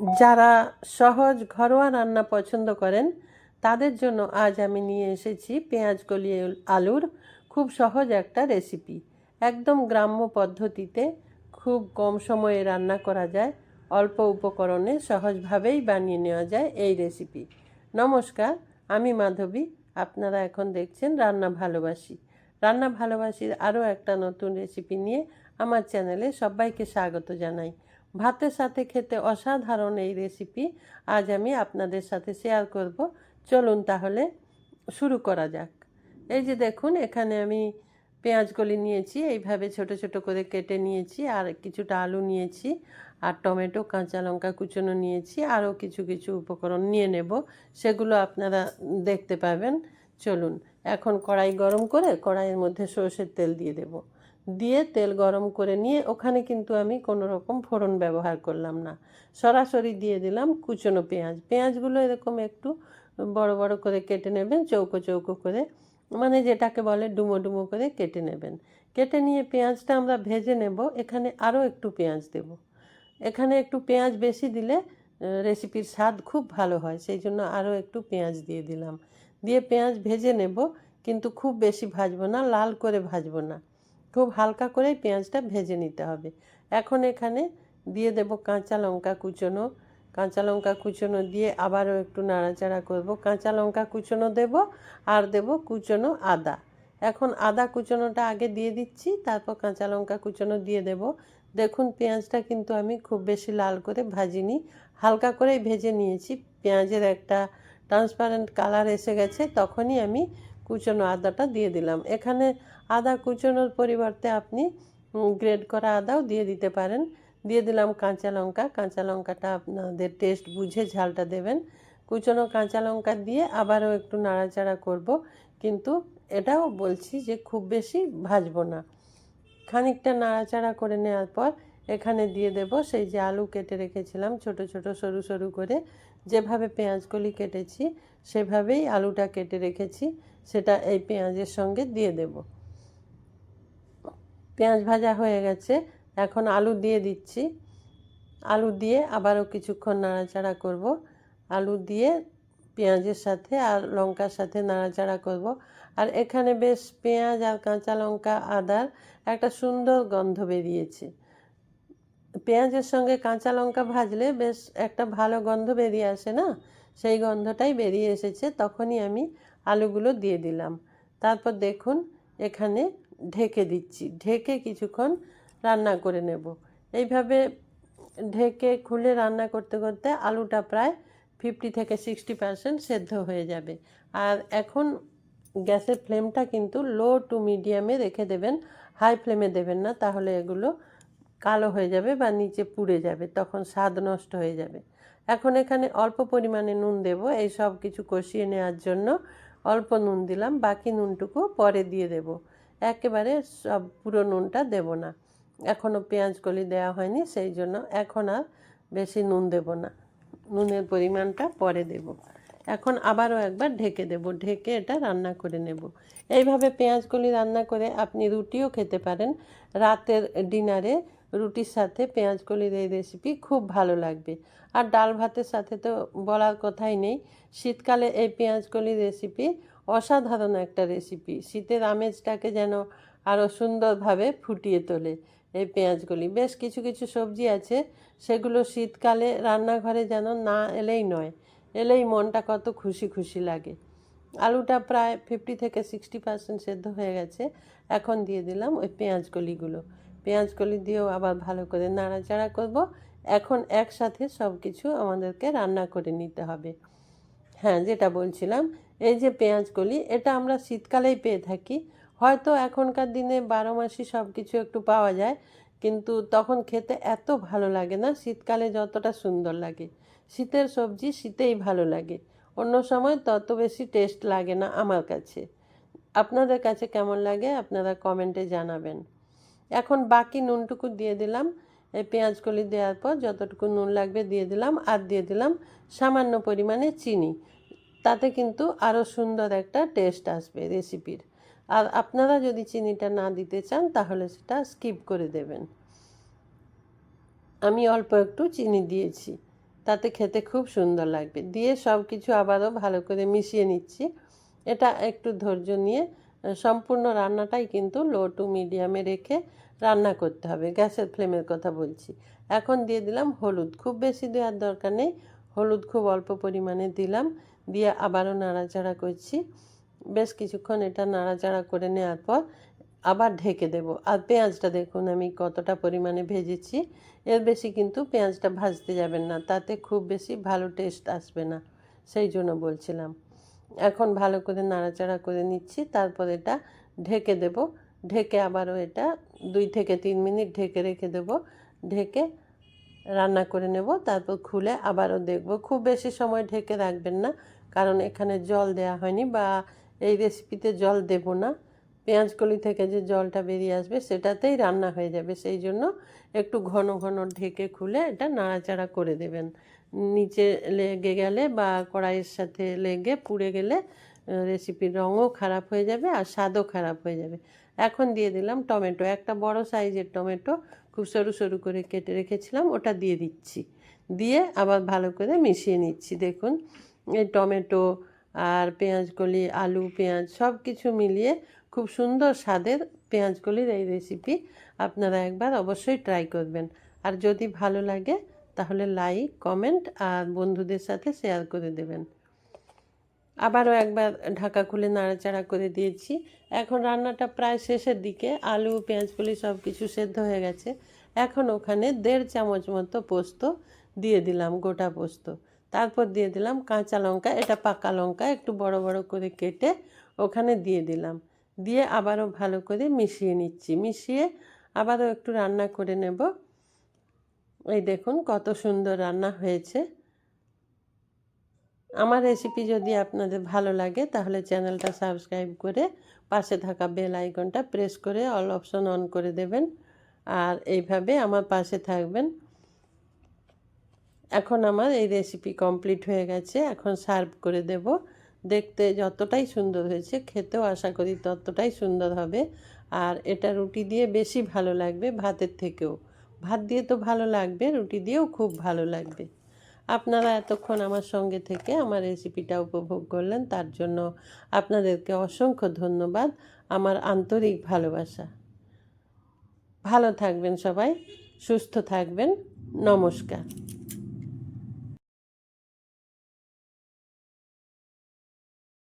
যারা সহজ ঘরোয়া রান্না পছন্দ করেন, তাদের জন্য আজ আমি নিয়ে এসেছি পেঁয়াজ কলিয়ে আলুর খুব সহজ একটা রেসিপি। একদম গ্রাম্য পদ্ধতিতে খুব কম সময়ে রান্না করা যায়, অল্প উপকরণে সহজভাবেই বানিয়ে নেওয়া যায় এই রেসিপি। নমস্কার, আমি মাধবী, আপনারা এখন দেখছেন রান্না ভালোবাসি। রান্না ভালোবাসির আরও একটা নতুন রেসিপি নিয়ে আমার চ্যানেলে সবাইকে স্বাগত জানাই। ভাতের সাথে খেতে অসাধারণ এই রেসিপি আজ আমি আপনাদের সাথে শেয়ার করব। চলুন তাহলে শুরু করা যাক। এই যে দেখুন, এখানে আমি পেঁয়াজগুলি নিয়েছি, এইভাবে ছোট ছোট করে কেটে নিয়েছি, আর কিছুটা আলু নিয়েছি, আর টমেটো, কাঁচা লঙ্কা কুচনো নিয়েছি, আরও কিছু কিছু উপকরণ নিয়ে নেব, সেগুলো আপনারা দেখতে পাবেন। চলুন, এখন কড়াই গরম করে কড়াইয়ের মধ্যে সর্ষের তেল দিয়ে দেব। দিয়ে তেল গরম করে নিয়ে ওখানে কিন্তু আমি কোনো রকম ফোড়ন ব্যবহার করলাম না। সরাসরি দিয়ে দিলাম কুচনো পেঁয়াজ। পেঁয়াজগুলো এরকম একটু বড় বড় করে কেটে নেবেন, চৌকো চৌকো করে মানে যেটাকে বলে ডুমো ডুমো করে কেটে নেবেন। কেটে নিয়ে পেঁয়াজটা আমরা ভেজে নেব, এখানে আরও একটু পেঁয়াজ দেব। এখানে একটু পেঁয়াজ বেশি দিলে রেসিপির স্বাদ খুব ভালো হয়, সেই জন্য আরও একটু পেঁয়াজ দিয়ে দিলাম। দিয়ে পেঁয়াজ ভেজে নেব, কিন্তু খুব বেশি ভাজবো না, লাল করে ভাজবো না। খুব হালকা করেই পেঁয়াজটা ভেজে নিতে হবে। এখন এখানে দিয়ে দেব কাঁচা লঙ্কা কুচনো। কাঁচা লঙ্কা কুচনো দিয়ে আবারও একটু নাড়াচাড়া করব। কাঁচা লঙ্কা কুচনো দেব আর দেব কুচনো আদা। এখন আদা কুচনোটা আগে দিয়ে দিচ্ছি, তারপর কাঁচা লঙ্কা কুচনো দিয়ে দেব। দেখুন, পেঁয়াজটা কিন্তু আমি খুব বেশি লাল করে ভাজিনি, হালকা করেই ভেজে নিয়েছি। পেঁয়াজের একটা ট্রান্সপারেন্ট কালার এসে গেছে, তখনই আমি কুচনো আদাটা দিয়ে দিলাম। এখানে আদা কুচনোর পরিবর্তে আপনি গ্রেড করা আদাও দিয়ে দিতে পারেন। দিয়ে দিলাম কাঁচা লঙ্কা। কাঁচা লঙ্কাটা আপনাদের টেস্ট বুঝে ঝালটা দেবেন। কুচনো কাঁচা লঙ্কা দিয়ে আবারও একটু নাড়াচাড়া করব। কিন্তু এটাও বলছি যে খুব বেশি ভাজবো না। খানিকটা নাড়াচাড়া করে নেওয়ার পর এখানে দিয়ে দেব সেই যে আলু কেটে রেখেছিলাম ছোট ছোট, সরু সরু করে। যেভাবে পেঁয়াজকলি কেটেছি, সেভাবেই আলুটা কেটে রেখেছি। সেটা এই পেঁয়াজের সঙ্গে দিয়ে দেব। পেঁয়াজ ভাজা হয়ে গেছে। এখন আলু দিয়ে দিচ্ছি। আলু দিয়ে আবারও কিছুক্ষণ নাড়াচাড়া করব। আলু দিয়ে পেঁয়াজের সাথে আর লঙ্কার সাথে নাড়াচাড়া করব। আর এখানে বেশ পেঁয়াজ আর কাঁচা লঙ্কা আদার একটা সুন্দর গন্ধ বেরিয়েছে। পেঁয়াজের সঙ্গে কাঁচা লঙ্কা ভাজলে বেশ একটা ভালো গন্ধ বেরিয়ে আসে না? সেই গন্ধটাই বেরিয়ে এসেছে। তখনই আমি আলুগুলো দিয়ে দিলাম। তারপর দেখুন এখানে ঢেকে দিচ্ছি। ঢেকে কিছুক্ষণ রান্না করে নেব। এইভাবে ঢেকে খুলে রান্না করতে করতে আলুটা প্রায় ফিফটি থেকে সিক্সটি পারসেন্ট সেদ্ধ হয়ে যাবে। আর এখন গ্যাসের ফ্লেমটা কিন্তু লো টু মিডিয়ামে রেখে দেবেন, হাই ফ্লেমে দেবেন না, তাহলে এগুলো কালো হয়ে যাবে বা নিচে পুড়ে যাবে, তখন স্বাদ নষ্ট হয়ে যাবে। এখন এখানে অল্প পরিমাণে নুন দেব। এই সব কিছু কষিয়ে নেওয়ার জন্য অল্প নুন দিলাম, বাকি নুনটুকু পরে দিয়ে দেব। একেবারে সব পুরো নুনটা দেব না। এখনও পেঁয়াজ কলি দেওয়া হয়নি, সেই জন্য এখন আর বেশি নুন দেব না। নুনের পরিমাণটা পরে দেব। এখন আবারও একবার ঢেকে দেব, ঢেকে এটা রান্না করে নেব। এইভাবে পেঁয়াজ কলি রান্না করে আপনি রুটিও খেতে পারেন। রাতের ডিনারে রুটির সাথে পেঁয়াজ কলির এই রেসিপি খুব ভালো লাগবে। আর ডাল ভাতের সাথে তো বলার কথাই নেই। শীতকালে এই পেঁয়াজ কলির রেসিপি অসাধারণ একটা রেসিপি শীতের আমেজটাকে যেন আরও সুন্দরভাবে ফুটিয়ে তোলে এই পেঁয়াজগুলি বেশ কিছু কিছু সবজি আছে, সেগুলো শীতকালে রান্নাঘরে যেন না এলেই নয়, এলেই মনটা কত খুশি খুশি লাগে। আলুটা প্রায় ফিফটি থেকে সিক্সটি পার্সেন্ট সেদ্ধ হয়ে গেছে। এখন দিয়ে দিলাম ওই পেঁয়াজকলিগুলো পেঁয়াজকলি দিয়েও আবার ভালো করে নাড়াচাড়া করব। এখন একসাথে সব কিছু আমাদেরকে রান্না করে নিতে হবে। হ্যাঁ যেটা বলছিলাম, এই যে পেঁয়াজকলি এটা আমরা শীতকালেই পেয়ে থাকি। হয়তো এখনকার দিনে বারো মাসই সব কিছু একটু পাওয়া যায়, কিন্তু তখন খেতে এত ভালো লাগে না, শীতকালে যতটা সুন্দর লাগে। শীতের সবজি শীতেই ভালো লাগে। অন্য সময় তত বেশি টেস্ট লাগে না আমার কাছে। আপনাদের কাছে কেমন লাগে, আপনারা কমেন্টে জানাবেন। এখন বাকি নুনটুকু দিয়ে দিলাম। এই পেঁয়াজকলি দেওয়ার পর যতটুকু নুন লাগবে দিয়ে দিলাম আর দিয়ে দিলাম সামান্য পরিমাণে চিনি। তাতে কিন্তু আরও সুন্দর একটা টেস্ট আসবে রেসিপির। আর আপনারা যদি চিনিটা না দিতে চান তাহলে সেটা স্কিপ করে দেবেন। আমি অল্প একটু চিনি দিয়েছি। তাতে খেতে খুব সুন্দর লাগবে। দিয়ে সব কিছু আবারও ভালো করে মিশিয়ে নিচ্ছি। এটা একটু ধৈর্য নিয়ে সম্পূর্ণ রান্নাটাই কিন্তু লো টু মিডিয়ামে রেখে রান্না করতে হবে। গ্যাসের ফ্লেমের কথা বলছি। এখন দিয়ে দিলাম হলুদ। খুব বেশি দেওয়ার দরকার নেই। হলুদ খুব অল্প পরিমাণে দিলাম। দিয়ে আবারও নাড়াচাড়া করছি। বেশ কিছুক্ষণ এটা নাড়াচাড়া করে নেওয়ার পর আবার ঢেকে দেব। আর পেঁয়াজটা দেখুন, আমি কতটা পরিমাণে ভেজেছি। এর বেশি কিন্তু পেঁয়াজটা ভাজতে যাবেন না। তাতে খুব বেশি ভালো টেস্ট আসবে না। সেই জন্য বলছিলাম। এখন ভালো করে নাড়াচাড়া করে নিচ্ছি, তারপর এটা ঢেকে দেব। ঢেকে আবারও এটা দুই থেকে তিন মিনিট ঢেকে রেখে দেব। ঢেকে রান্না করে নেব, তারপর খুলে আবারও দেখব। খুব বেশি সময় ঢেকে রাখবেন না, কারণ এখানে জল দেয়া হয়নি বা এই রেসিপিতে জল দেব না। পেঁয়াজকলি থেকে যে জলটা বেরিয়ে আসবে, সেটাতেই রান্না হয়ে যাবে। সেই জন্য একটু ঘন ঘন ঢেকে খুলে এটা নাড়াচাড়া করে দেবেন। নিচে লেগে গেলে বা কড়াইয়ের সাথে লেগে পুড়ে গেলে রেসিপির রঙও খারাপ হয়ে যাবে আর স্বাদও খারাপ হয়ে যাবে। এখন দিয়ে দিলাম টমেটো। একটা বড় সাইজের টমেটো খুব সরু সরু করে কেটে রেখেছিলাম, ওটা দিয়ে দিচ্ছি। দিয়ে আবার ভালো করে মিশিয়ে নিচ্ছি। দেখুন, এই টমেটো আর পেঁয়াজকলি, আলু, পেঁয়াজ সব কিছু মিলিয়ে খুব সুন্দর স্বাদের পেঁয়াজকলির এই রেসিপি আপনারা একবার অবশ্যই ট্রাই করবেন। আর যদি ভালো লাগে তাহলে লাইক কমেন্ট আর বন্ধুদের সাথে শেয়ার করে দেবেন। আবারও একবার ঢাকা খুলে নাড়াচাড়া করে দিয়েছি। এখন রান্নাটা প্রায় শেষের দিকে, আলু পেঁয়াজকলি সব কিছু সেদ্ধ হয়ে গেছে। এখন ওখানে দেড় চামচ মতো পোস্ত দিয়ে দিলাম, গোটা পোস্ত। তারপর দিয়ে দিলাম কাঁচা লঙ্কা, এটা পাকা লঙ্কা একটু বড় বড় করে কেটে ওখানে দিয়ে দিলাম। দিয়ে আবারও ভালো করে মিশিয়ে নিচ্ছি। মিশিয়ে আবারও একটু রান্না করে নেব। এই দেখুন কত সুন্দর রান্না হয়েছে। আমার রেসিপি যদি আপনাদের ভালো লাগে তাহলে চ্যানেলটা সাবস্ক্রাইব করে পাশে থাকা বেল আইকনটা প্রেস করে অল অপশন অন করে দেবেন। আর এইভাবে আমার পাশে থাকবেন। এখন আমার এই রেসিপি কমপ্লিট হয়ে গেছে, এখন সার্ভ করে দেব। দেখতে যতটাই সুন্দর হয়েছে, খেতেও আশা করি ততটাই সুন্দর হবে। আর এটা রুটি দিয়ে বেশি ভালো লাগবে ভাতের থেকেও। ভাত দিয়ে তো ভালো লাগবে, রুটি দিয়েও খুব ভালো লাগবে। আপনারা এতক্ষণ আমার সঙ্গে থেকে আমার রেসিপিটা উপভোগ করলেন, তার জন্য আপনাদেরকে অসংখ্য ধন্যবাদ। আমার আন্তরিক ভালোবাসা। ভালো থাকবেন সবাই, সুস্থ থাকবেন, নমস্কার।